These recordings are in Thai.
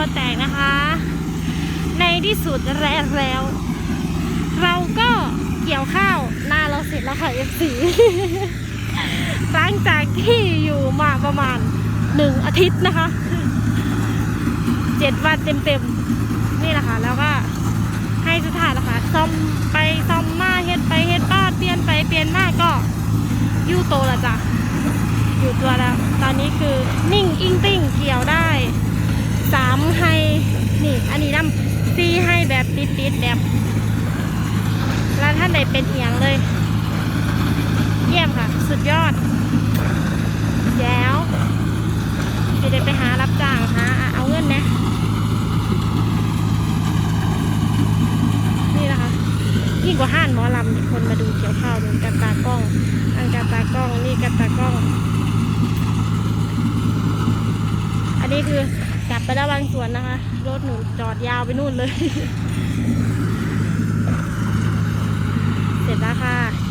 อแตกนะคะ ในที่สุดแรกแล้ว เราก็เกี่ยวข้าวหน้าเราเสร็จแล้วค่ะ F4 หลังจากที่อยู่มาประมาณหนึ่งอาทิตย์นะคะเจ็ดวันเต็มๆ นี่แหละค่ะ แล้วก็ให้สุดท้ายแล้วค่ะซ่อมไปซ่อมมาเฮ็ดไปเฮ็ดบ้าเปลี่ยนไปเปลี่ยนมาก็ยู่โตแล้วจ้ะอยู่ตัวแล้ว ตอนนี้คือนิ่งอิงติ้งเกี่ยวได้ สามไฮนี่ อันนี้น้ำซีให้แบบติดๆแบบแล้วท่านใดเป็นเอียงเลย เยี่ยมค่ะ สุดยอดแจ๋วจะได้ไปหารับจ้างหาเอาเงินนะนี่นะคะยิ่งกว่าห้านหมอลำคนมาดูเกี่ยวข้าวดูกันตากล้องอันกันตากล้องนี่กันตากล้อง อันนี้คือ กลับไปแล้วบางส่วนนะคะ รถหนูจอดยาวไปนู่นเลย เสร็จแล้วค่ะ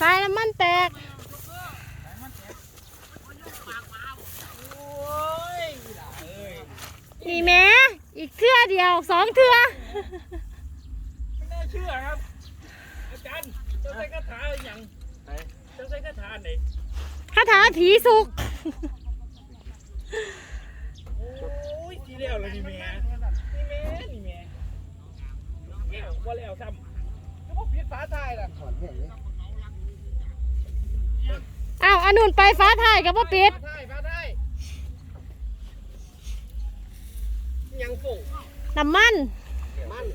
สายน้ำมันแตกโอ้ยด่าเอ้ยนี่แหม่อีกเทื่อเดียวสองเทื่อไม่น่าเชื่อครับ อาจารย์เจ้าใส่คาถาอะไรอย่างเจ้าใส่คาถาไหนคาถาผีสุก โอ้ยทีเดียวเลยนี่แม่นี่แม่นี่แม่แก้วว่าแล้วซ้ำก็บอกผิดฝาท้ายล่ะอ้าว อันนุนไปฟ้าถ่ายกับว่าปิดฝาท้ายฝาท้ายยังฝุ่งน้ำมันมัน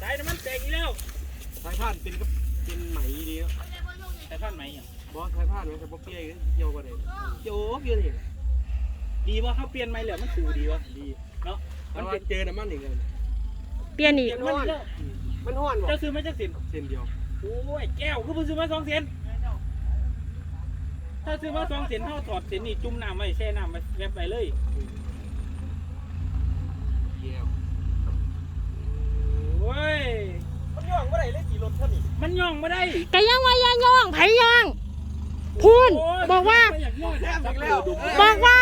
สายน้ำมันแตกอีกแล้วสายพานเป็นกับเป็นไหมดีแล้วสายพานไหมอะบอสสายพานมันจะบอกเปี้ยเกี่ยวกันเลยเกี่ยวเกี่ยวนี่ดีว่าเขาเปลี่ยนไหมเหลือมันสูดีวะดีเนาะมันเป็นเจอน้ำมันอีกเลยเปลี่ยนเปอีลี่กยนมันอีกแล้วมันห้อนบ่เจ้าซื้อมาจากสินเส้นเดียวโอ้ยแก้วก็เพิ่งซื้อมาสองเซน ถ้าซื้อมาสองเซนเท่าถอดเซนนี่จุ่มน้ำไว้แช่น้ำไว้แวบไปเลยเดียวโอ้ย มันย่องไม่ได้เลยกี่รถเท่านี้มันย่องไม่ได้กะยังว่าย่าย่องไผย่องพูนโยบอกว่า ไม่อยากย่องแทบสักแล้วบอกว่า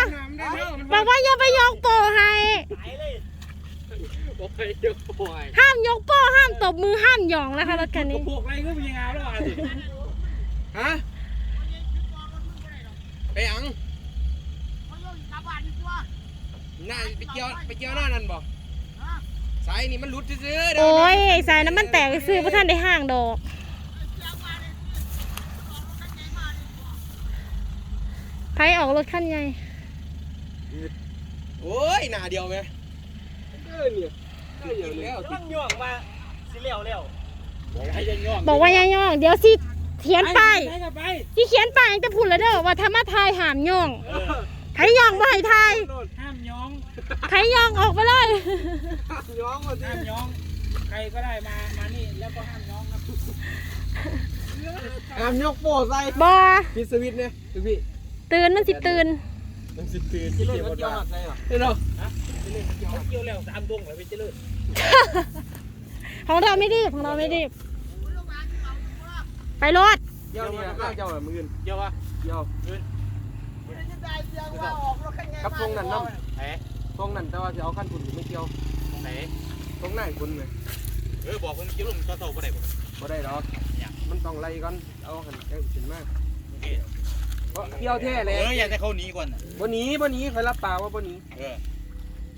บอกว่าอย่าไปยกโปรให้ตายเลยโอ้ยเดี๋ยวโอ้ยห้ามยกโป้ห้ามตบมือห้ามหยองนะคะรถคันกนี้ระปุกอะไรก็มีงานแล้วอะสิฮะ ไปหยังหน้าไปเกี่ยวไปเกี่ยวหน้านั่นบ่สายนี่มันหลุดซื้อๆเด้โอ้ยสายน้ำมันแตกซื้อพระท่านได้ห้างดอกไผออกรถคันใหญ่โอ้ยหน้าเดียวไหมเออเนี่ยเออเดียวแล้วกำลังย่องมาสิเลี้ยวเลี้ยวบอกให้จะย่องบอกว่าอย่าย่องเดี๋ยวสิ เขียนป้ายไปไปที่เขียนป้ายจะพูดแล้วเด้อว่าถ้ามาทายห้ามย่องเออไผย่องบ่ให้ทายห้ามย่องไผย่องออกไปเลย ย้องมาสิห้ามย่อง ใครก็ได้มา มานี่แล้วก็ห้ามย่องครับห้ามยกโป้ใส่บ่ปิดสวิตช์เนี่ยดูพี่ตื่นมันสิตื่นมันสิตื่นที่เล่นมันเกี่ยวหักใส่เหรอเนาะฮะเจริญเกี่ยวแล้วสามดวงเลยไปเจริญของเราไม่รีบของเราไม่รีบ ไปรถเกี่ยวนี่นะเกี่ยวแบบมืออื่นเกี่ยวะเกี่ยวกับทรงนั่นน้ไหนทรงนั่นแต่ว่าจะเอาขั้นทุนไม่เกี่ยวไหนทรงไหนคุณเลยเออบอกคนเกี่ยวลงต่อต่อไปได้บ่บ่ได้ดอกมันต้องไล่ก่อนเอาหันแก้วขึ้นมากเพราะเกี่ยวแท้เลยเอออยากให้เขาหนีก่อนบ่หนีบ่หนีคยรับปากว่าบ่หนีเออ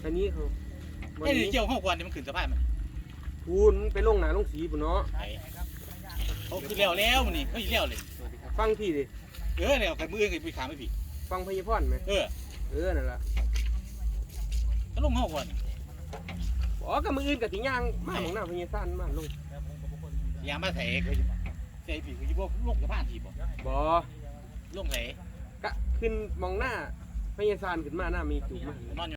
อันนี้เขาไอ้หนีเกี่ยวเข้าก่อนนี่มันขึ้นสะพานมันพูนไปลงหนาลงสีปุ่นเนาะ เขาขึ้นแล้วแล้วมันนี่เขาอีกแล้วเลยฟังพี่ดิเออเนี่ยกับมือไปขาไม่ผิดฟังพยาพรไหมเออเออนั่นล่ะก็ลงเข้าก่อนอ๋อกับมืออื่นกับสิย่างมาของหน้าพยาซ่านมาลงยางมาแถกเลยใช่ผิดคือพวกลงสะพานผิดบ่บ่ลงแถกะขึ้นมองหน้าพยาซ่านขึ้นมาหน้ามีจุกมากนอน